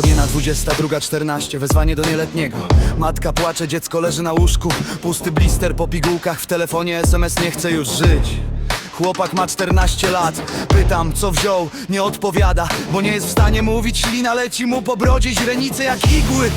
22.14, wezwanie do nieletniego. Matka płacze, dziecko leży na łóżku Pusty blister po pigułkach w telefonie SMS nie chce już żyć. Chłopak ma 14 lat Pytam, co wziął, nie odpowiada Bo nie jest w stanie mówić, lina leci mu po brodzie Źrenice jak igły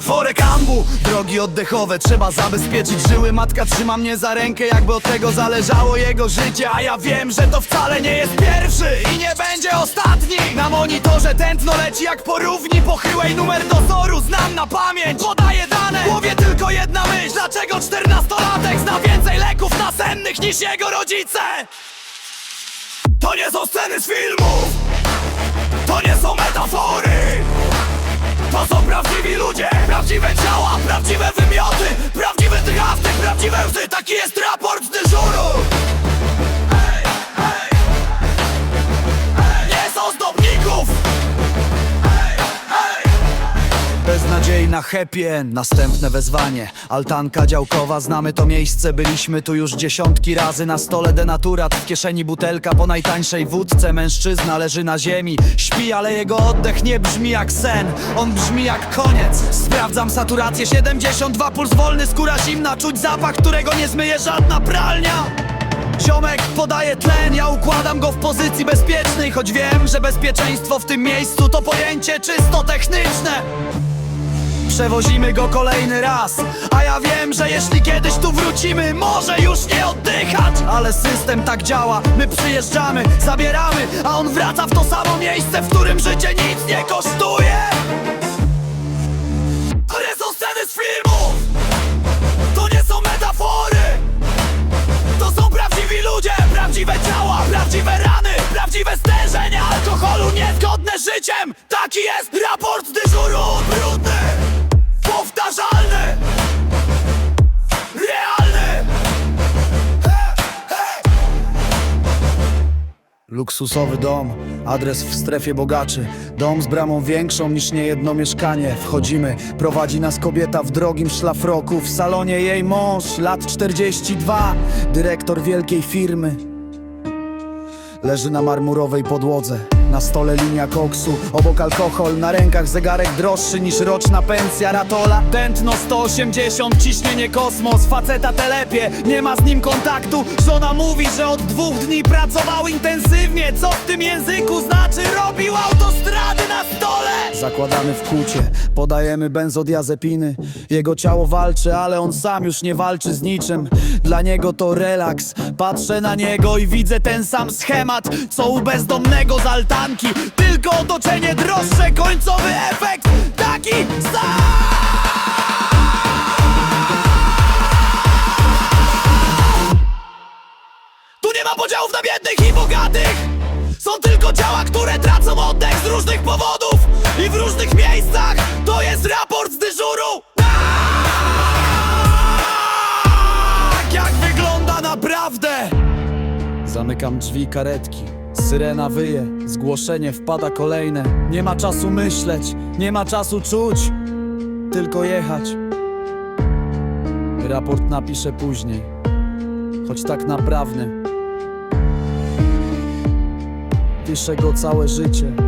Worek ambu, drogi oddechowe Trzeba zabezpieczyć żyły. Matka trzyma mnie za rękę Jakby od tego zależało jego życie. A ja wiem, że to wcale nie jest pierwszy I nie będzie ostatni. Na monitorze tętno leci jak po równi Pochyłej. Numer dozoru znam na pamięć Podaję dane, w głowie tylko jedna myśl Dlaczego czternastolatek zna więcej leków nasennych niż jego rodzice? To nie są sceny z filmów To nie są metafory to są prawdziwi ludzie, prawdziwe ciała, prawdziwe wymioty Prawdziwy drafty, prawdziwe łzy. Taki jest raport z Happy end, następne wezwanie. Altanka działkowa, znamy to miejsce Byliśmy tu już dziesiątki razy. Na stole denaturat, w kieszeni butelka Po najtańszej wódce. Mężczyzna leży na ziemi Śpi, ale jego oddech nie brzmi jak sen. On brzmi jak koniec. Sprawdzam saturację 72, puls wolny, skóra zimna Czuć zapach, którego nie zmyje żadna pralnia. Ziomek podaje tlen, ja układam go w pozycji bezpiecznej. Choć wiem, że bezpieczeństwo w tym miejscu to pojęcie czysto techniczne Przewozimy go kolejny raz. A ja wiem, że jeśli kiedyś tu wrócimy Może już nie oddychać. Ale system tak działa My przyjeżdżamy, zabieramy A on wraca w to samo miejsce W którym życie nic nie kosztuje Luksusowy dom, adres w strefie bogaczy. Dom z bramą większą niż niejedno mieszkanie. Wchodzimy, prowadzi nas kobieta w drogim szlafroku. W salonie jej mąż, lat 42 Dyrektor wielkiej firmy. Leży na marmurowej podłodze Na stole linia koksu, obok alkohol Na rękach zegarek droższy niż roczna pensja Ratola. Tętno 180, ciśnienie kosmos Faceta telepie, nie ma z nim kontaktu. Żona mówi, że od dwóch dni pracował intensywnie. Co w tym języku znaczy? Robił autostrady na stole! Zakładamy w kucie, podajemy benzodiazepiny. Jego ciało walczy, ale on sam już nie walczy z niczym. Dla niego to relaks. Patrzę na niego i widzę ten sam schemat Co u bezdomnego z Tylko otoczenie droższe, końcowy efekt. Taki sam. Tu nie ma podziałów na biednych i bogatych. Są tylko ciała, które tracą oddech z różnych powodów. I w różnych miejscach. To jest raport z dyżuru. Tak jak wygląda naprawdę. Zamykam drzwi karetki Syrena wyje, zgłoszenie wpada kolejne. Nie ma czasu myśleć, nie ma czasu czuć Tylko jechać. Raport napiszę później Choć tak naprawdę. Piszę go całe życie